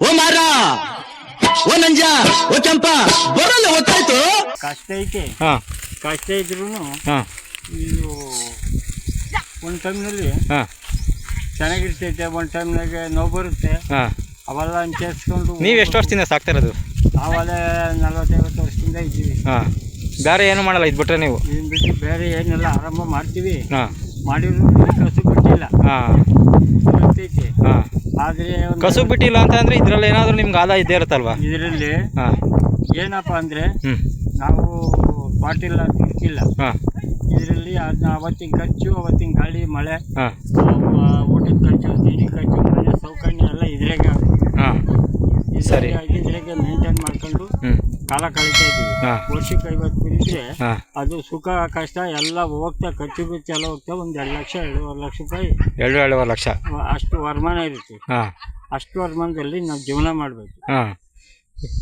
ಓ ಮಾರ ಓ ನಂಜ ಓ ಕೆಂಪ ಬರಲ್ಲ ಗೊತ್ತಾಯ್ತು? ಕಷ್ಟ ಐತೆ. ಹಾಂ. ಕಷ್ಟ ಇದ್ರು ಹಾಂ. ಇದು ಒಂದು ಟೈಮ್ನಲ್ಲಿ ಹಾಂ. ಚೆನ್ನಾಗಿರ್ತೈತೆ ಒಂದು ಟೈಮ್ನಾಗೆ ನೋವು ಬರುತ್ತೆ. ಹಾಂ. ಅವೆಲ್ಲ ಅನುಸರಿಸ್ಕೊಂಡು ನೀವು ಎಷ್ಟು ವರ್ಷದಿಂದ ಸಾಕ್ತಾ ಇರೋದು? ಅವಲ್ಲೇ ನಲ್ವತ್ತೈವತ್ತು ವರ್ಷದಿಂದ ಇದ್ದೀವಿ. ಹಾಂ. ಬೇರೆ ಏನು ಮಾಡಲ್ಲ ಇದು ಬಿಟ್ರೆ ನೀವು? ಇದನ್ನ ಬಿಟ್ಟು ಬೇರೆ ಏನೆಲ್ಲ ಆರಂಭ ಮಾಡ್ತೀವಿ. ಹಾಂ. ಮಾಡಿದ್ರು ಕಸು ಬಿಟ್ಟಿಲ್ಲ ಹಾ. ಹಾಂ. ಆದರೆ ಕಸು ಬಿಟ್ಟಿಲ್ಲ ಅಂತ ಅಂದ್ರೆ ಇದ್ರಲ್ಲಿ ಏನಾದರೂ ನಿಮ್ಗೆ ಆದಾಯ ಇದ್ದೇ ಇರುತ್ತಲ್ವಾ? ಇದರಲ್ಲಿ ಹಾಂ. ಏನಪ್ಪ ಅಂದರೆ ಹ್ಞೂ ನಾವು ಪಾಟಿಲ್ಲ ಇಲ್ಲ ಹಾಂ. ಇದರಲ್ಲಿ ಅದನ್ನ ಅವತ್ತಿನ ಖರ್ಚು ಅವತ್ತಿನ ಗಾಳಿ ಮಳೆ ಹಾಂ. ಊಟದ ಖರ್ಚು ತಿಂಡಿ ಖರ್ಚು ಮನೆ ಸೌಕರ್ಯ ಎಲ್ಲ ಇದ್ರಾಗ ಹಾಂ. ಸರಿ. ಇದ್ರಾಗೆ ಮೇಂಟೈನ್ ಮಾಡ್ಕೊಂಡು ಹ್ಞೂ ಕಾಲ ಕಳೀತಾ ಇದ್ದೀವಿ. ಹಾಂ. ವರ್ಷಕ್ಕೆ ಐವತ್ತು ಹಾಂ. ಅದು ಸುಖ ಕಷ್ಟ ಎಲ್ಲ ಹೋಗ್ತಾ ಖರ್ಚು ಬಿಚ್ಚು ಎಲ್ಲ ಹೋಗ್ತಾ ಒಂದು ಎರಡು ಲಕ್ಷ ಎರಡೂವರೆ ಲಕ್ಷ ರೂಪಾಯಿ ಎರಡು ಎರಡೂವರೆ ಲಕ್ಷ. ಅಷ್ಟು ವರಮಾನ ಇರುತ್ತೆ. ಹಾಂ. ಅಷ್ಟು ವರಮಾನದಲ್ಲಿ ನಾವು ಜೀವನ ಮಾಡಬೇಕು. ಹಾಂ.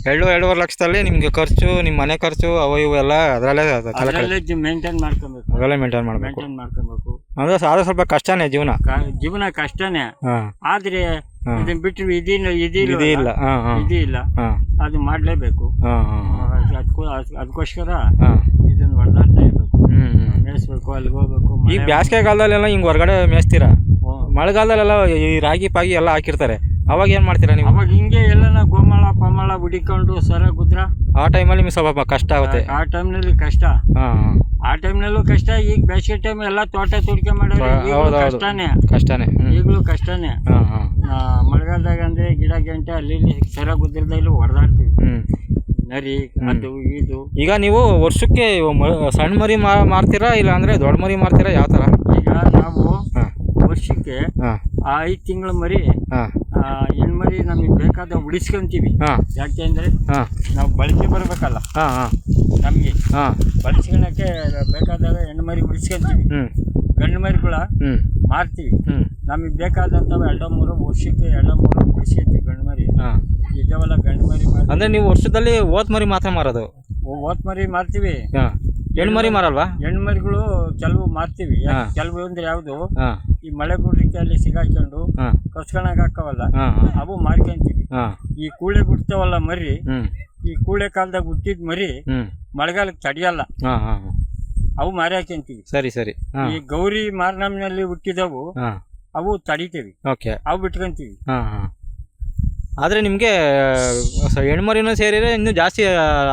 ಎರಡು ಎರಡೂವರೆ ಲಕ್ಷದಲ್ಲಿ ನಿಮಗೆ ಖರ್ಚು ನಿಮ್ಮ ಮನೆ ಖರ್ಚು ಅವು ಇವು ಎಲ್ಲ ಅದರಲ್ಲೇ ಕಳೆ ಅದರಲ್ಲೇ ಮೇಂಟೈನ್ ಮಾಡ್ಕೊಬೇಕು. ಅದರಲ್ಲೇ ಮೇಂಟೈನ್ ಮಾಡಬೇಕು. ಮೇಂಟೈನ್ ಮಾಡ್ಕೊಬೇಕು. ಅಂದ್ರೆ ಅದು ಸ್ವಲ್ಪ ಕಷ್ಟನೇ ಜೀವನ. ಕ- ಜೀವನ ಕಷ್ಟನೇ. ಹಾಂ. ಆದ್ರೆ. ಇದನ್ನ ಬಿಟ್ಟು ಇದಿಲ್ಲ ಇದಿಲ್ಲ ಇದೇ ಇಲ್ಲ. ಹಾಂ ಇಲ್ಲ. ಹಾಂ. ಅದು ಮಾಡಲೇಬೇಕು. ಹಾಂ ಹಾಂ ಅದಕ್ಕೂ ಅದಕ್ಕೋಸ್ಕರ ಹಾಂ. ಇದನ್ನ ಹೊಡೆದಾಡ್ತಾ ಇರ್ಬೇಕು ಮೇಯಿಸ್ಬೇಕು ಅಲ್ಲಿಗೆ ಹೋಗ್ಬೇಕು ಈಗ ಮಳೆ- ಬೇಸಿಗೆಗಾಲದಲ್ಲೆಲ್ಲ ಹಿಂಗೆ ಹೊರಗಡೆ ಮೇಯಿಸ್ತೀರಾ. ಮಳೆಗಾಲದಲ್ಲೆಲ್ಲ ಈ ರಾಗಿ ಪಾಗಿ ಎಲ್ಲ ಹಾಕಿರ್ತಾರೆ. ಅವಾಗ ಏನು ಮಾಡ್ತೀರಾ ನೀವು? ಅವಾಗ ಹಿಂಗೆ ಎಲ್ಲನ ಗೋಮಾಳ ಪಮಾಳ ಬಿಡಿಕೊಂಡು ಸರ ಗುದ್ರ. ಆ ಟೈಮಲ್ಲಿ ನಿಮ್ಗೆ ಸ್ವಲ್ಪ ಕಷ್ಟ ಆಗುತ್ತೆ. ಆ ಟೈಮ್ನಲ್ಲಿ ಕಷ್ಟ. ಹಾಂ ಆ ಟೈಮ್ನಲ್ಲೂ ಕಷ್ಟ. ಈಗ ಬೇಸಿಗೆ ಟೈಮ್ ಎಲ್ಲ ತೋಟ ತುಡಿಕೆ ಮಾಡೋದು ಕಷ್ಟನೇ. ಕಷ್ಟನೇ. ಹ್ಞೂ ಈಗಲೂ ಕಷ್ಟನೇ. ಹಾಂ. ಮಳೆಗಾಲದಾಗ ಅಂದ್ರೆ ಗಿಡ ಗಂಟೆ ಅಲ್ಲಿ ಇಲ್ಲಿ ಸರ ಇಲ್ಲಿ ಹೊಡೆದಾಡ್ತೀವಿ ನರಿ ಅದು ಇದು. ಈಗ ನೀವು ವರ್ಷಕ್ಕೆ ಮ- ಸಣ್ಣ ಮರಿ ಮಾ ಮಾರ್ತೀರಾ ಇಲ್ಲ ಅಂದರೆ ದೊಡ್ಡ ಮರಿ ಮಾರ್ತೀರಾ ಯಾವ ಥರ ಈಗ ನಾವು ವರ್ಷಕ್ಕೆ ಹಾಂ. ಆ ಐದು ತಿಂಗಳ ಮರಿ ಹಾಂ. ಆ, ಹೆಣ್ಮರಿ ನಮಗೆ ಬೇಕಾದ ಉಳಿಸ್ಕೊಂತೀವಿ. ಹಾಂ. ಯಾಕೆ ಅಂದ್ರೆ ಹಾಂ. ನಾವು ಬಳಕೆ ಬರಬೇಕಲ್ಲ. ಹಾಂ ಹಾಂ. ನಮಗೆ ಹಾಂ. ಬಳಸ್ಕೊಳಕ್ಕೆ ಬೇಕಾದಾಗ ಮರಿ ಉಳಿಸ್ಕೊಂತೀವಿ. ಹ್ಞೂ ಗಂಡು ಮರಿಗಳ ಹ್ಮ್. ಮಾರ್ತೀವಿ. ಹ್ಮ್. ನಮಗೆ ಬೇಕಾದಂಥವು ಎರಡು ಮೂರು ವರ್ಷಕ್ಕೆ ಎರಡು ಮೂರು ಉಳಿಸ್ಕೊಂತೀವಿ ಗಂಡು ಮರಿ. ಹಾಂ. ಇದಾವಲ್ಲ ಗಂಡು ಮರಿ ಅಂದ್ರೆ ಅಂದರೆ ನೀವು ವರ್ಷದಲ್ಲಿ ಓತ್ ಮರಿ ಮಾತ್ರ ಮಾರೋದು? ಓತ್ ಮರಿ ಮಾರ್ತೀವಿ. ಹಾಂ. ಹೆಣ್ಣು ಮರಿ ಮಾರಲ್ವಾ? ಹೆಣ್ಣು ಮರಿಗಳು ಕೆಲವು ಮಾರ್ತೀವಿ. ಹಾ. ಕೆಲವು ಅಂದ್ರೆ ಯಾವುದು? ಹಾಂ. ಈ ಮಳೆ ಗುಡ್ಲಿಕ್ಕೆ ಅಲ್ಲಿ ಸಿಗಾಕೊಂಡು ಹಾಂ. ಕಸ್ಕೊಳಕ್ ಹಾಕವಲ್ಲ? ಹಾಂ ಹಾಂ. ಅವು ಮಾರ್ಕೊಂತೀವಿ. ಹಾಂ. ಈ ಕೂಳೆ ಬಿಡ್ತಾವಲ್ಲ ಮರಿ? ಈ ಕೂಳೆ ಕಾಲದಾಗ ಹುಟ್ಟಿದ ಮರಿ ಮಳೆಗಾಲಕ್ಕೆ ತಡೆಯಲ್ಲ. ಹಾಂ ಹಾಂ. ಅವು ಮಾರಿ ಹಾಕಿಂತೀವಿ ಸರಿ ಸರಿ. ಹಾಂ. ಈ ಗೌರಿ ಮಾರ್ನಮ್ನಲ್ಲಿ ಹುಟ್ಟಿದವು ಹಾಂ. ಅವು ತಡಿತೀವಿ. ಓಕೆ. ಅವು ಬಿಟ್ಕೊಂತೀವಿ. ಹಾ ಹಾಂ. ಆದರೆ ನಿಮಗೆ ಹೆಣ್ಮರಿನೂ ಸೇರಿದ್ರೆ ಇನ್ನೂ ಜಾಸ್ತಿ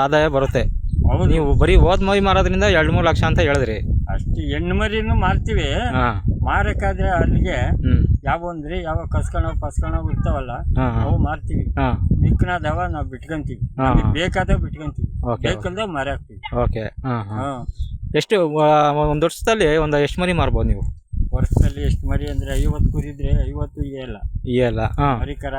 ಆದಾಯ ಬರುತ್ತೆ. ಹೌದು. ನೀವು ಬರೀ ಓದ್ ಮರಿ ಮಾರೋದ್ರಿಂದ ಎರಡು ಮೂರು ಲಕ್ಷ ಅಂತ ಹೇಳಿದ್ರಿ. ಅಷ್ಟು ಹೆಣ್ಣು ಮರಿನೂ ಮಾರ್ತೀವಿ. ಹಾ. ಮಾರಕ್ಕಾದ್ರೆ ಅಲ್ಲಿಗೆ ಯಾವ ಅಂದ್ರೆ ಯಾವ ಕಸ್ಕೊಳವ್ ಪಸ್ಕೊಳವ್ ಇರ್ತಾವಲ್ಲ ಹಾಂ ಅವು ಮಾರ್ತೀವಿ. ಮಿಕ್ಕನಾದವ ಮಿಕ್ಕನದವ ನಾವು ಬಿಟ್ಕೊಂತೀವಿ. ಹಾ. ನಮ್ಗೆ ಬೇಕಾದ ಬಿಟ್ಕೊಂತೀವಿ. ಓಕೆ. ಬೇಕಲ್ದ ಮಾರಿ ಹಾಕ್ತೀವಿ. ಓಕೆ. ಹಾಂ ಹಾಂ. ಹಾ. ಎಷ್ಟು ಒಂದು ವರ್ಷದಲ್ಲಿ ಒಂದು ಎಷ್ಟು ಮರಿ ಮಾರ್ಬೋದು ನೀವು? ವರ್ಷದಲ್ಲಿ ಎಷ್ಟು ಮರಿ ಅಂದ್ರೆ ಐವತ್ತು ಕುರಿದ್ರೆ ಐವತ್ತು ಇಲ್ಲ ಇಲ್ಲ ಹಾಂ. ಮರಿಕರ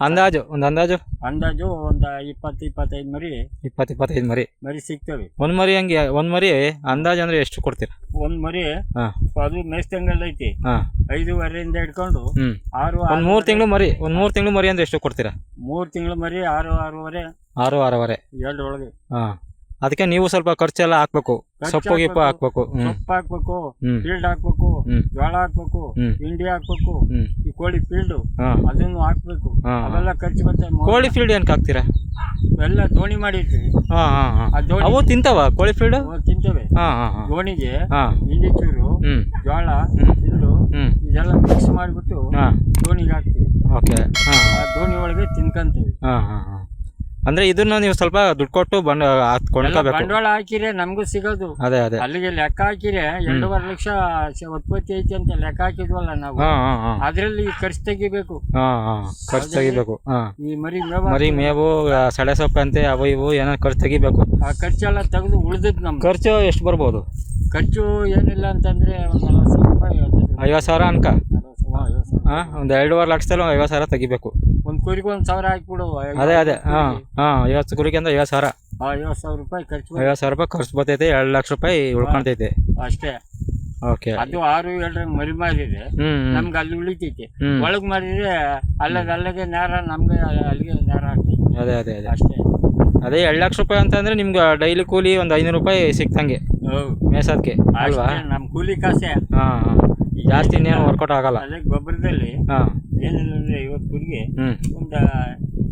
ಅಂದಾಜು ಒಂದು ಅಂದಾಜು? ಅಂದಾಜು ಒಂದು ಇಪ್ಪತ್ತು ಇಪ್ಪತ್ತೈದು ಮರಿ ಇಪ್ಪತ್ತು ಇಪ್ಪತ್ತೈದು ಮರಿ. ಮರಿ ಸಿಗ್ತವೆ. ಒಂದು ಮರಿ ಹಂಗೆ ಒಂದು ಮರಿ ಅಂದಾಜು ಅಂದರೆ ಎಷ್ಟು ಕೊಡ್ತೀರಾ? ಒಂದು ಮರಿ ಹಾಂ. ಅದು ಮೇಸ್ತಂಗಲ್ ಐತಿ. ಹಾಂ. ಐದೂವರೆಯಿಂದ ಹಿಡ್ಕೊಂಡು ಹ್ಞೂ ಆರು ಒಂದು ಮೂರು ತಿಂಗಳು ಮರಿ ಒಂದು ಮೂರು ತಿಂಗಳು ಮರಿ ಅಂದರೆ ಎಷ್ಟು ಕೊಡ್ತೀರಾ? ಮೂರು ತಿಂಗಳು ಮರಿ ಆರು ಆರೂವರೆ. ಆರು ಆರೂವರೆ. ಒಳಗೆ ಹಾಂ. ಅದಕ್ಕೆ ನೀವು ಸ್ವಲ್ಪ ಖರ್ಚೆಲ್ಲ ಹಾಕ್ಬೇಕು. ಸೊಪ್ಪು ಗಿಪ್ಪು ಹಾಕ್ಬೇಕು. ಸೊಪ್ಪು ಹಾಕ್ಬೇಕು ಫೀಲ್ಡ್ ಹಾಕ್ಬೇಕು ಜೋಳ ಹಾಕ್ಬೇಕು ಹ್ಮ್. ಹಿಂಡಿ ಹಾಕ್ಬೇಕು ಈ ಕೋಳಿ ಫೀಲ್ಡ್ ಹಾಂ. ಅದನ್ನು ಹಾಕ್ಬೇಕು. ಹಾ. ಅವೆಲ್ಲ ಖರ್ಚು ಮತ್ತೆ ಕೋಳಿ ಫೀಲ್ಡ್ ಏನಕ್ಕೆ ಹಾಕ್ತೀರಾ? ಎಲ್ಲ ದೋಣಿ ಮಾಡಿರ್ತೀವಿ ಹಾಂ ಹಾಂ ಹಾಂ. ಆ ದೋಣಿ ಅವು ತಿಂತಾವ ಕೋಳಿ ಫೀಲ್ಡ್ ಅವು ತಿಂತೇವೆ. ಹಾಂ ಹಾಂ ಹಾಂ. ದೋಣಿಗೆ ಹಾಂ. ಹಿಂಡಿ ಚೂರು ಹ್ಞೂ ಜೋಳ ಹ್ಮ್. ಫೀಲ್ಡು ಹ್ಞೂ ಇದೆಲ್ಲ ಮಿಕ್ಸ್ ಮಾಡಿಬಿಟ್ಟು ಹಾಂ. ದೋಣಿಗೆ ಹಾಕ್ತೀವಿ. ಓಕೆ. ಹಾಂ. ಆ ದೋಣಿ ಒಳಗೆ ತಿನ್ಕಂತೀವಿ. ಹಾಂ ಹಾಂ ಹಾಂ. ಅಂದರೆ ಇದನ್ನ ನೀವು ಸ್ವಲ್ಪ ದುಡ್ಡು ಕೊಟ್ಟು ಬಂಡ ಕೊಂಡ್ಕೋಬೇಕು. ಬಂಡವಾಳ ಹಾಕಿರೆ ನಮಗೂ ಸಿಗೋದು. ಅದೇ ಅದೇ. ಅಲ್ಲಿಗೆ ಲೆಕ್ಕ ಹಾಕಿರೆ ಎರಡೂವರೆ ಲಕ್ಷ ಸ- ಉತ್ಪತ್ತಿ ಐತಿ ಅಂತ ಲೆಕ್ಕ ಹಾಕಿದ್ವಲ್ಲ ನಾವು. ಹಾಂ ಹಾಂ ಹಾಂ. ಅದ್ರಲ್ಲಿ ಖರ್ಚು ತೆಗಿಬೇಕು. ಹಾಂ ಹಾಂ. ಖರ್ಚು ತೆಗಿಬೇಕು. ಹಾಂ. ಈ ಮರಿ ಮೇವು ಮರಿ ಮೇವು ಆ, ಸಡೆ ಸೊಪ್ಪಂತೆ ಅವು ಇವು ಏನೋ ಖರ್ಚು ತೆಗಿಬೇಕು. ಆ ಖರ್ಚೆಲ್ಲ ತೆಗೆದು ಉಳಿದದ್ ನಮ್ ಖರ್ಚು ಎಷ್ಟು ಬರ್ಬೋದು? ಖರ್ಚು ಏನಿಲ್ಲ ಅಂತಂದ್ರೆ ಒಂದು ನಲ್ವತ್ತು ಸಾವಿರ ರೂಪಾಯಿ. ಐವತ್ತು ಸಾವಿರ ಅನ್ಕ? ಸಾವಿರ, ಐವತ್ತು ಒಂದು ಎರಡೂವರೆ ಲಕ್ಷದಲ್ಲಿ ಒಂದು ಐವತ್ತು ಸಾವಿರ ತೆಗಿಬೇಕು. ಒಂದ್ ಕುರಿಗೆ ಒಂದ್ ಸಾವಿರ ಹಾಕ್ಬಿಡು. ಅದೇ ಅದೇ. ಹಾ ಹಾ ಐವತ್ತು ಕುರಿಗೆ ಅಂದ್ರೆ ಐವತ್ತು ಸಾವಿರ. ಐವತ್ತು ಸಾವಿರ ರೂಪಾಯಿ ಖರ್ಚು. ಐವತ್ತು ಸಾವಿರ ರೂಪಾಯಿ ಖರ್ಚು ಬರ್ತೈತೆ ಎರಡು ಲಕ್ಷ ರೂಪಾಯಿ ಉಳ್ಕೊಂತೈತೆ. ಅಷ್ಟೇ. ಓಕೆ. ಅದು ಆರು ಏಳರ ಮರಿ ಮಾರಿದ್ರೆ ನಮ್ಗೆ ಅಲ್ಲಿ ಉಳಿತೈತಿ. ಒಳಗ್ ಮಾರಿದ್ರೆ ಅಲ್ಲದ ಅಲ್ಲಿಗೆ ನೇರ ನಮ್ಗೆ ಅಲ್ಲಿಗೆ ನೇರ ಆಗ್ತೈತಿ. ಅದೇ ಅದೇ ಅದೇ. ಅಷ್ಟೇ. ಅದೇ ಎರಡು ಲಕ್ಷ ರೂಪಾಯಿ ಅಂತಂದ್ರೆ ನಿಮ್ಗೆ ಡೈಲಿ ಕೂಲಿ ಒಂದು ಐನೂರು ರೂಪಾಯಿ ಸಿಕ್ತಂಗೆ. ಮೇಸೋದಕ್ಕೆ ಅಲ್ವಾ? ನಮ್ಮ ನಮ್ ಕೂಲಿ ಕಾಸೆ. ಹಾಂ ಹಾಂ. ಜಾಸ್ತಿ ಇನ್ನೇನು ವರ್ಕೌಟ್ ಆಗಲ್ಲ. ಅದೇ ಗೊಬ್ಬರದಲ್ಲಿ. ಹಾಂ. ಏನಿಲ್ಲ ಅಂದ್ರೆ ಐವತ್ತು ಕುರಿಗೆ ಹ್ಞೂ ಒಂದು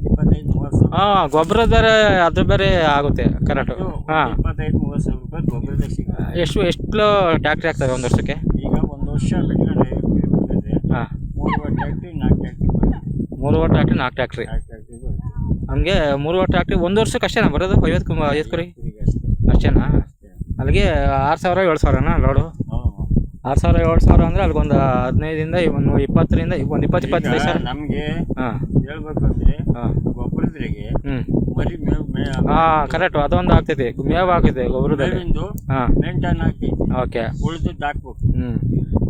ಇಪ್ಪತ್ತೈದು ಮೂವತ್ತು ಸಾವಿರ. ಹಾಂ ಗೊಬ್ಬರ ಬೇರೆ ಅದು ಬೇರೆ ಆಗುತ್ತೆ ಕರೆಕ್ಟ್ ಹಾಂ. ಇಪ್ಪತ್ತೈದು ಮೂವತ್ತು ಸಾವಿರ ರೂಪಾಯಿ ಗೊಬ್ಬರದ ಸಿಗುತ್ತೆ. ಎಷ್ಟು ಎಷ್ಟು ಟ್ಯಾಕ್ಟ್ರಿ ಆಗ್ತದೆ ಒಂದು ವರ್ಷಕ್ಕೆ? ಈಗ ಒಂದು ವರ್ಷ ಬಿಟ್ಕೊಂಡ್ರೆ ಐವತ್ತು ಕುರಿ ಬಿಟ್ಟಿದ್ರೆ ಹಾಂ. ಮೂರು ಟ್ಯಾಕ್ಟ್ರಿ ನಾಲ್ಕು ಟ್ಯಾಕ್ಟ್ರಿ ಬರುತ್ತೆ. ಮೂರುವರೆ ಟ್ಯಾಕ್ಟ್ರಿ ನಾಲ್ಕು ಟ್ಯಾಕ್ಟ್ರಿ. ನಾಲ್ಕು ಟ್ಯಾಕ್ಟ್ರಿ ಬರುತ್ತೆ. ಹಂಗೆ ಮೂರುವರೆ ಟ್ಯಾಕ್ಟ್ರಿ ಒಂದು ವರ್ಷಕ್ಕೆ ಅಷ್ಟೇನಾ ಬರೋದು? ಐವತ್ತು ಐವತ್ತು ಕುರಿ? ಕುರಿಗೆ ಅಷ್ಟೇ. ಅಷ್ಟೇನಾ? ಅಲ್ಲಿಗೆ ಆರು ಸಾವಿರ ಏಳು ಸಾವಿರನಾ ಲೋಡು? ಆರು ಸಾವಿರ ಏಳು ಸಾವಿರ ಅಂದರೆ ಅಲ್ಲಿಗೊಂದು ಹದಿನೈದರಿಂದ ಒಂದು ಇಪ್ಪತ್ತರಿಂದ ಒಂದು ಇಪ್ಪತ್ತು ಇಪ್ಪತ್ತೈದು ಸಾವಿರ ನಮಗೆ ಹಾಂ. ಹೇಳ್ಬೇಕು ಅಂದ್ರೆ ಹಾಂ. ಗೊಬ್ಬರದ್ರಿಗೆ ಮರಿ ಮೇವು ಹಾಂ ಕರೆಕ್ಟ್ ಅದೊಂದು ಆಗ್ತೈತಿ. ಮೇವು ಆಗ್ತೈತೆ ಗೊಬ್ಬರದಲ್ಲಿ. ಹಾಂ. ಮೇಂಟೈನ್ ಹಾಕಿ ಓಕೆ ಉಳಿದು ಹಾಕ್ಬೇಕು. ಹ್ಞೂ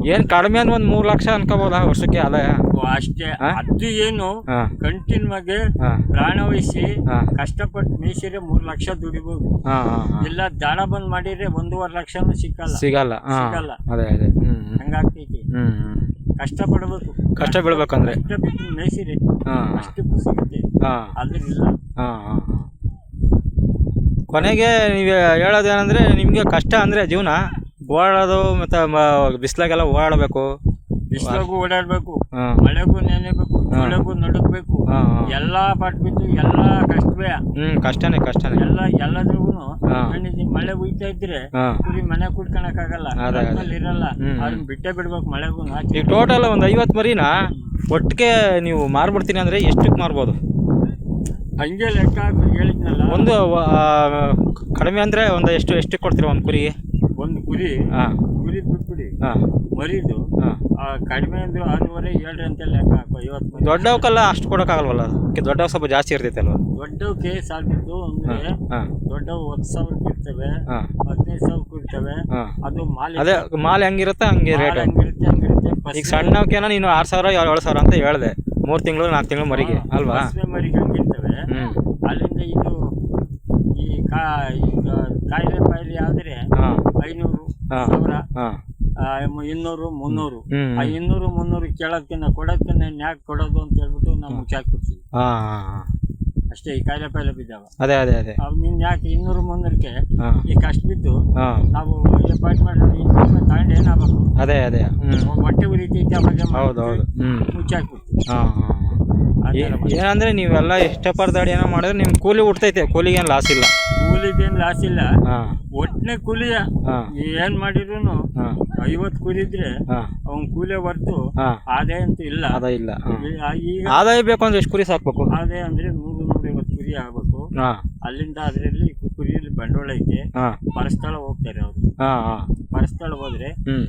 ಏನು ಕಡಿಮೆ ಅಂದ್ ಒಂದ್ ಮೂರ್ ಲಕ್ಷ ಅನ್ಕೋಬೋದ ವರ್ಷಕ್ಕೆ ಆದಾಯ? ಓ, ಅಷ್ಟೇ? ಅದು ಏನು ಕಂಟಿನ್ ಕಂಟಿನ್ಯೂ ಆಗಿ ಪ್ರಾಣ ವಹಿಸಿ ಕಷ್ಟಪಟ್ಟು ಮೀಸಿದ್ರೆ ಮೂರ್ ಲಕ್ಷ ಹಾಂ ಇಲ್ಲ ದಾಣ ಬಂದ್ ಮಾಡಿದ್ರೆ ಒಂದೂವರೆ ಲಕ್ಷನೂ ಸಿಕ್ಕಲ್ಲ. ಸಿಗಲ್ಲ. ಸಿಗಲ್ಲ. ಅದೇ ಅದೇ. ಹಂಗಾಗ್ತೈತಿ. ಕಷ್ಟ ಪಡಬೇಕು ಕಷ್ಟ ಬೀಳ್ಬೇಕಂದ್ರೆ. ಕಷ್ಟ ಮೇಯಿಸಿರಿ ಅಷ್ಟು ಸಿಗುತ್ತೆ. ಅದ್ರ ಇಲ್ಲ ಕೊನೆಗೆ ನೀವು ಹೇಳೋದೇನಂದ್ರೆ ನಿಮಗೆ ಕಷ್ಟ ಅಂದರೆ ಜೀವನ. ಓಡಾಡೋದು ಮತ್ತು ಬಿಸಿಲಾಗೆಲ್ಲ ಓಡಾಡಬೇಕು ಬಿಸಿಲಾಗೂ ಓಡಾಡ್ಬೇಕು. ಮಳೆಗೂ ನೆನೆಬೇಕು. ಮಳೆಗೂ ನಡುಕ್ಬೇಕು ಎಲ್ಲ ಎಲ್ಲಾ ಪಟ್ಬಿಟ್ಟು ಎಲ್ಲ ಕಷ್ಟವೇ. ಹ್ಮ್ ಕಷ್ಟನೇ ಕಷ್ಟನೇ. ಎಲ್ಲ ಎಲ್ಲದ್ರಿಗೂ. ಮಳೆ ಉಯ್ತಾ ಇದ್ರೆ ಕುರಿ ಮನೆ ಕುಡ್ಕೊಳಕ್ ಆಗಲ್ಲ. ಇರಲ್ಲ. ಅದನ್ನ ಬಿಟ್ಟೆ ಬಿಡ್ಬೇಕು ಮಳೆಗೂ ಈಗ ಟೋಟಲ್ ಒಂದ್ ಐವತ್ ಮರಿನ? ಒಟ್ಟಿಗೆ ನೀವು ಮಾರ್ಬಿಡ್ತೀನಿ ಅಂದ್ರೆ ಎಷ್ಟಕ್ಕೆ ಮಾರ್ಬೋದು? ಹಂಗೆ ಲೆಕ್ಕ ಹೇಳಿದ್ನಲ್ಲ. ಒಂದು ಕಡಿಮೆ ಅಂದ್ರೆ ಒಂದು ಎಷ್ಟು ಎಷ್ಟಕ್ಕೆ ಕೊಡ್ತೀರಾ ಒಂದು ಕುರಿಗೆ? ಒಂದು ಕುರಿ ಕುರಿ ಬಿಟ್ಬಿಡಿ. ಮರಿದು ಕಡಿಮೆ ಅಂದ್ರೆ ಆರೂವರೆ ಏಳ್ರಿ ಅಂತ ಲೆಕ್ಕ ಹಾಕೋ ಇವತ್ತು ದೊಡ್ಡವಕ್ಕೆಲ್ಲ ಅಷ್ಟು ಕೊಡೋಕ್ಕಾಗಲ್ವಲ್ಲ? ದೊಡ್ಡವ ಸ್ವಲ್ಪ ಜಾಸ್ತಿ ಇರ್ತೈತೆ ಅಲ್ವಾ ದೊಡ್ಡ ಕೇಸ್ ಆಗಿದ್ದು ಅಂದ್ರೆ ದೊಡ್ಡವು ಹತ್ತು ಸಾವಿರ ಇರ್ತವೆ ಹದಿನೈದು ಸಾವಿರಕ್ಕೆ ಇರ್ತವೆ. ಅದು ಮಾಲ್ ಅದೇ ಮಾಲ್ ಹೆಂಗಿರುತ್ತೆ ಹಂಗೆ ರೇಟ್. ಹಂಗಿರುತ್ತೆ ಹಂಗಿರುತ್ತೆ? ಈಗ ಸಣ್ಣವಕ್ಕೇನ ನೀನು ಆರು ಸಾವಿರ ಏಳು ಸಾವಿರ ಅಂತ ಹೇಳಿದೆ. ಮೂರು ತಿಂಗಳು ನಾಲ್ಕು ತಿಂಗಳು ಮರಿಗೆ ಅಲ್ವಾ? ಮರಿಗೆ ಹಂಗಿರ್ತವೆ? ಅಲ್ಲಿಂದ ಇದು ಈ ಕಾ ಈಗ ಕಾಯಿಲೆ ಪಾಯಿಲೆ ಆದ್ರೆ ಐನೂರು. ಸಾವಿರ ಇನ್ನೂರು ಮುನ್ನೂರು. ಆ ಇನ್ನೂರು ಮುನ್ನೂರು ಕೇಳೋದ್ಕಿನ್ನ ಕೊಡೋದ್ಕಿನ್ನ ಯಾಕೆ ಕೊಡೋದು ಅಂತ ಹೇಳ್ಬಿಟ್ಟು ನಾವು ಮುಚ್ಚಾಕ್ಬಿಡ್ತೀವಿ ಅಷ್ಟೇ ಈ ಕಾಯಿಲೆ ಪಾಯಿಲೆ ಬಿದ್ದಾವ. ಅದೇ ಅದೇ ಅದೇ. ಅವ್ ನಿನ್ ಯಾಕೆ ಇನ್ನೂರು ಮುನ್ನೂರಕ್ಕೆ ಈ ಕಷ್ಟ ಬಿದ್ದು ನಾವು ಅಪಾಯಿಂಟ್ಮೆಂಟ್ ತಗೊಂಡು ಏನಾಗಬೇಕು? ಅದೇ ಅದೇ. ಹೊಟ್ಟೆ ಉರಿತೈತಿ ಅವಾಗ ಮುಚ್ಚಾಕ್ಬಿಡ್ತೀವಿ. ಏನಂದರೆ ನೀವೆಲ್ಲ ಇಷ್ಟಪಡ್ದಾಡಿ ಏನೋ ಮಾಡಿದ್ರೆ ನಿಮ್ ಕೂಲಿ ಉಡ್ತೈತೆ ಕೂಲಿಗೇನ್ ಲಾಸ್ ಇಲ್ಲ. ಕೂಲಿದೇನು ಲಾಸ್ ಇಲ್ಲ. ಹಾಂ. ಒಟ್ಟನೆ ಕೂಲಿಯ. ಹಾಂ. ಏನ್ ಮಾಡಿದ್ರು ಐವತ್ ಕೂಲಿ ಇದ್ರೆ ಅವನ್ ಕೂಲಿ ಬರ್ತು ಹಾಂ. ಆದಾಯ ಅಂತ ಇಲ್ಲ. ಆದಾಯ ಇಲ್ಲ. ಹಾಂ. ಈ- ಈಗ ಆದಾಯ ಬೇಕು ಅಂದ್ರೆ ಎಷ್ಟು ಕುರಿ ಸಾಕ್ಬೇಕು? ಆದಾಯ ಅಂದ್ರೆ ನೂರು ನೂರೈವತ್ತು ಕುರಿ ಆಗ್ಬೇಕು. ಹಾಂ. ಅಲ್ಲಿಂದ ಅದ್ರಲ್ಲಿ ಕುರಿ ಬಂಡವಾಳ ಐತೆ. ಹಾಂ. ಪರಸ್ಥಳ ಹೋಗ್ತಾರೆ ಅವ್ರು. ಹಾಂ ಹಾಂ. ಪರಸ್ಥಳ ಹೋದ್ರೆ ಹ್ಞೂ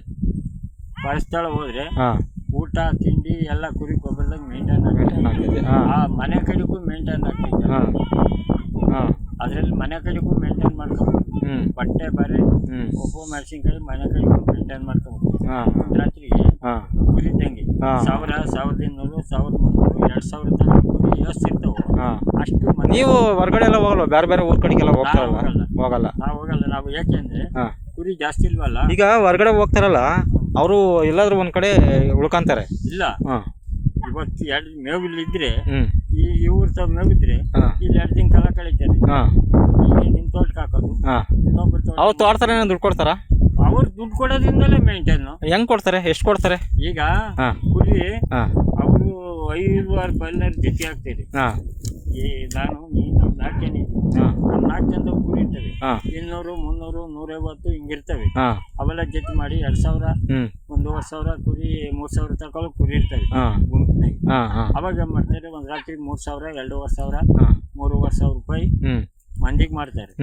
ಪರಸ್ಥಳ ಹೋದ್ರೆ ಹಾಂ. ಊಟ ತಿಂಡಿ ಎಲ್ಲ ಕುರಿ ಗೊಬ್ಬರದಾಗ ಮೇಂಟೈನ್ ಆಗ್ತೈತೆ. ಆ ಮನೆ ಕಡೆಗೂ ಮೇಂಟೈನ್ ಆಗ್ತೈತೆ. ಅದರಲ್ಲಿ ಮನೆ ಕಡೆಗೂ ಮೇಂಟೈನ್ ಮಾಡ್ಕೋಬೇಕು ಬಟ್ಟೆ ಬರೆ ಒಬ್ಬ ಮೆಣಸಿನ್ಕಾಯಿ ಮನೆ ಕಡೆಗೂ ಮೇಂಟೈನ್ ಮಾಡ್ಕೋಬೇಕು ರಾತ್ರಿ ಕುರಿ ಹಾ. ಸಾವಿರ ಸಾವಿರದ ಇನ್ನೂರು ಸಾವಿರದ ಮುನ್ನೂರು ಎರಡು ಸಾವಿರ ತನಕ ಕುರಿ ಎಷ್ಟು ಇರ್ತಾವೆ ಅಷ್ಟು ನೀವು ಹೊರಗಡೆ ಎಲ್ಲ ಹೋಗಲ್ಲ ಬೇರೆ ಬೇರೆ ಊರ್ ಕಡೆಗೆಲ್ಲ ಹೋಗ್ತಾರಲ್ಲ? ಹೋಗಲ್ಲ. ಹೋಗಲ್ಲ. ನಾವು ಹೋಗಲ್ಲ. ನಾವು ಯಾಕೆ ಅಂದ್ರೆ ಕುರಿ ಜಾಸ್ತಿ ಇಲ್ವಲ್ಲ? ಈಗ ಹೊರಗಡೆ ಹೋಗ್ತಾರಲ್ಲ ಅವರು ಎಲ್ಲಾದ್ರೂ ಒಂದ್ ಕಡೆ ಉಳ್ಕೊಂತಾರೆ. ಇಲ್ಲ. ಹಾಂ. ಇವತ್ತು ಎರಡು ಮೇವಿಲ್ಲ ಇದ್ದರೆ ಹ್ಞೂ ಈ ಇವ್ರ ಮೇವು ಮೇವಿದ್ರೆ ಹಾಂ. ಇಲ್ಲಿ ಎರಡು ದಿನ ಕಾಲ ಕಳೀತಾರೆ. ಹಾಂ. ಈಗ ನಿಮ್ ತೋಟಕ್ಕೆ ಹಾಕೋದು. ಹಾಂ. ಇನ್ನೊಬ್ರು ತೋಟ ಅವ್ರು ತೋಡ್ತಾರೆ ದುಡ್ಡು ಕೊಡ್ತಾರಾ? ಅವ್ರು ದುಡ್ಡು ಕೊಡೋದ್ರಿಂದಲೇ ಮೇಂಟೈನ್ ಹೆಂಗ್ ಕೊಡ್ತಾರೆ? ಎಷ್ಟು ಕೊಡ್ತಾರೆ? ಈಗ ಹಾಂ. ಕುರಿ ಹಾಂ. ಅವರು ಐದು ಆರು ಪಲ್ಲರ್ ಜೊತೆ ಆಗ್ತೀರಿ ಹಾಂ. ಈ ನಾನು ನೀನು ನಾಲ್ಕು ಜನ ಇದ್ದೀವಿ. ಹಾಂ ನಮ್ಮ ನಾಲ್ಕು ಜನದ ಕುರಿ ಇರ್ತವೆ ಹಾಂ. ಇನ್ನೂರು ಮುನ್ನೂರು ನೂರೈವತ್ತು ಹಿಂಗಿರ್ತವೆ. ಹಾಂ. ಅವೆಲ್ಲ ಜೊತೆ ಮಾಡಿ ಎರಡ್ ಸಾವಿರ ಒಂದೂವರೆ ಸಾವಿರ ಕುರಿ ಮೂರ್ ಸಾವಿರ ತಗೊಳ್ಳೋ ಕುರಿ ಇರ್ತವೆ ಹಾಂ. ಗುಂಪಿನಾಗ. ಹಾಂ ಹಾಂ. ಅವಾಗ ಏನ್ ಮಾಡ್ತಾರೆ ಒಂದ್ ರಾತ್ರಿ ಮೂರ್ ಸಾವಿರ ಎರಡೂವರೆ ಸಾವಿರ ಹಾಂ. ಮೂರುವರೆ ಸಾವಿರ ರೂಪಾಯಿ ಮಂದಿಗೆ ಮಾಡ್ತಾರೆ.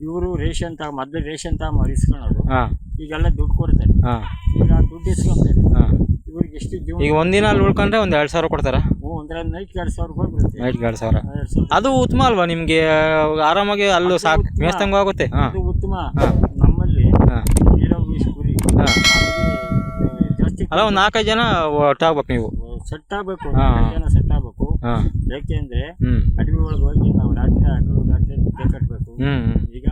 ಇವರು ರೇಷನ್ ತಗ ಮೊದ್ಲು ರೇಷನ್ ತಗ ಇಸ್ಕೊಳ್ಳೋದು ಹಾಂ. ಈಗೆಲ್ಲ ದುಡ್ಡು ಕೊಡ್ತಾರೆ. ಹಾಂ. ಈಗ ಆ ದುಡ್ಡು ಇಸ್ಕೊಂತಾರೆ. ಹಾಂ. ಇವ್ರಿಗೆ ಎಷ್ಟು ಜೀವನ ಈಗ ಒಂದಿನ ಅಲ್ಲಿ ಉಳ್ಕೊಂಡ್ರೆ ಒಂದ್ ಎರಡ್ ಸಾವಿರ ಕೊಡ್ತಾರ? ಹ್ಮ್ ಅಂದ್ರೆ ನೈಟ್ ಎರಡು ಸಾವಿರ ರೂಪಾಯಿ ನೈಟ್ಗೆ ಎರಡು ಸಾವಿರ. ಅದು ಉತ್ತಮ ಅಲ್ವಾ ನಿಮಗೆ? ಆರಾಮಾಗಿ ಅಲ್ಲೂ ಸಾಕು. ಉತ್ತಮ. ಆಗುತ್ತೆ. ಹಾಂ. ಉತ್ತಮ. ನಮ್ಮಲ್ಲಿ ಕುರಿ ಅಲ್ಲ ಒಂದು ನಾಲ್ಕೈದು ಜನ ಒಟ್ಟಾಗ್ಬೇಕು ನೀವು. ಸೆಟ್ ಆಗಬೇಕು. ಜನ ಸೆಟ್ ಆಗಬೇಕು. ಯಾಕೆಂದ್ರೆ ಅಡಿಮೆ ಅಡವಿ ಒಳಗೆ ಹೋಗಿ ನಾವು ರಾತ್ರಿ ಹಗಲು ರಾತ್ರಿ ನಿದ್ದೆ ಕಟ್ಟಬೇಕು ಈಗ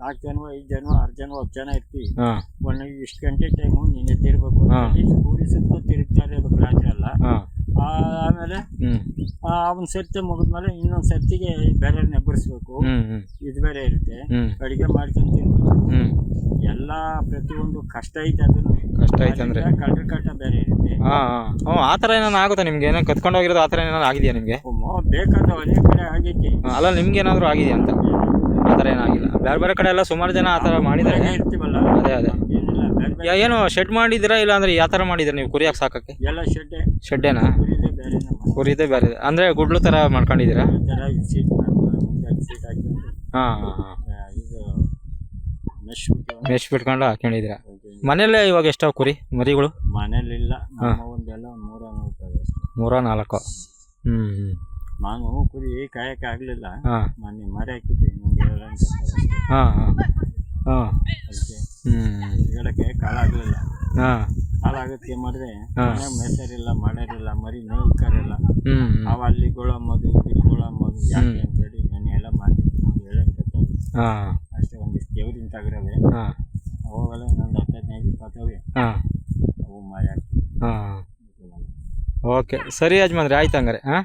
ನಾಲ್ಕು ಜನ ಐದು ಜನ ಆರು ಜನ ಹತ್ತು ಜನ ಇರ್ತೀವಿ. ಒಂದು ಇಷ್ಟು ಗಂಟೆ ಟೈಮು ನಿನ್ನೆ ತಿರ್ಬೇಕು. ಕೂರಿ ಸುತ್ತ ತಿರುಗ್ತಾ ಇರಬೇಕು ರಾತ್ರಿ ಆ- ಆಮೇಲೆ ಒಂದು ಅವನ ಸರ್ತಿ ಮುಗಿದ್ಮೇಲೆ ಇನ್ನೊಂದ್ ಸರ್ತಿಗೆ ಬೇರೆ ನೆಬ್ಬರಿಸ್ಬೇಕು ಇದು ಬೇರೆ ಇರುತ್ತೆ. ಅಡಿಗೆ ಅಡುಗೆ ಮಾಡ್ಕೊಂಡು ತಿನ್ಬೇಕು. ಎಲ್ಲಾ ಎಲ್ಲ ಪ್ರತಿಯೊಂದು ಕಷ್ಟ ಐತೆ ಅದನ್ನು ಕಷ್ಟ ಐತೆ ಅಂದ್ರೆ. ಕಳ್ಳ ಕಟ್ಟ ಬೇರೆ ಇರುತ್ತೆ. ಆ ಹಾಂ. ಹ್ಞೂ ಆ ಥರ ಏನಾರು ಆಗುತ್ತಾ ನಿಮ್ಗೆ? ಏನೋ ಕತ್ಕೊಂಡು ಹೋಗಿರೋದು ಆ ಥರ ಏನಾರು ಆಗಿದೆಯಾ ನಿಮಗೆ? ಬೇಕಾದ ಅನೇಕ ಕಡೆ ಆಗೈತಿ ಅಲ್ಲ ನಿಮ್ಗೆ ಏನಾದರೂ ಆಗಿದೆಯಾ ಅಂತ? ಆ ಥರ ಏನಾಗಿಲ್ಲ ಬೇರೆ ಬೇರೆ ಕಡೆ ಎಲ್ಲ ಸುಮಾರು ಜನ ಆ ಥರ ಮಾಡಿದ್ದಾರೆ ಮನೆಗೆ ಇರ್ತೀವಲ್ಲ. ಅದೇ ಅದೇ. ಏನಿಲ್ಲ ಬೇರೆ ಬೇರೆ. ಯಾ- ಏನು ಶೆಡ್ ಮಾಡಿದಿರಾ ಇಲ್ಲ ಅಂದ್ರೆ ಯಾವ ಥರ ಮಾಡಿದ್ದೀರಾ ನೀವು ಕುರಿಯಾಗಿ ಸಾಕಕ್ಕೆ? ಎಲ್ಲ ಶೆಡ್ಡೆ ಶೆಡ್ಡೇನಾ ಕುರಿದೆ ಬೇರೆ ಅಂದ್ರೆ ಗುಡ್ಲು ತರ ಮಾಡ್ಕೊಂಡಿದ್ದೀರಾ? ಹಾಂ ಹಾಂ ಹಾಂ. ಮೆಶ್ ಬಿಟ್ಕೊಂಡು ಹಾಕೊಂಡಿದ್ದೀರಾ ಮನೆಯಲ್ಲೇ ಇವಾಗ ಎಷ್ಟಾವ ಕುರಿ ಮರಿಗಳು? ಮನೇಲಿಲ್ಲ ನಮ್ಮ ಒಂದೆಲ್ಲ ನೂರ ನೂರ ನಾಲ್ಕು ಹ್ಞೂ ಹ್ಞೂ ನಾನು ಕುರಿ ಕಾಯಕ್ಕೆ ಆಗಲಿಲ್ಲ. ಹಾಂ. ಮೊನ್ನೆ ಮರೆ ಹಾಕಿದ್ದೆ. ಹಾಂ ಹಾಂ. ಹಾಂ. ಹ್ಞೂ ಕಾಲಾಗಲಿಲ್ಲ ಹಾಂ. ಕಾಲಾಗಕ್ಕೆ ಮಾಡಿದ್ರೆ ಹಾ. ಮನೆ ಮೇಸರಿಲ್ಲ ಮಳೆರಿಲ್ಲ ಮರಿ ಮೇಯ್ಕರಿಲ್ಲ ಹ್ಞೂ ಅವ ಅಲ್ಲಿ ಗೊಳಂಬೋದು ಇಲ್ಲಿ ಗೊಳಂಬೋದು ಯಾಕೆ ಅಂತೇಳಿ ನಾನು ಎಲ್ಲ ಮಾಡಿ ಹೇಳಂತ ಅಷ್ಟೇ ಒಂದಿಷ್ಟು ದೇವ್ರಿನ ತಗರವೆ ಅವಾಗೆಲ್ಲ ಇನ್ನೊಂದು ಹತ್ತೈದು ಇಪ್ಪತ್ತವೆ ಅವು ಮಾಡ್ಯಾಕ ಓಕೆ. ಸರಿ ಯಜಮಾನ್ರಿ ಆಯ್ತು ಹಂಗಾರೆ ಹಾಂ.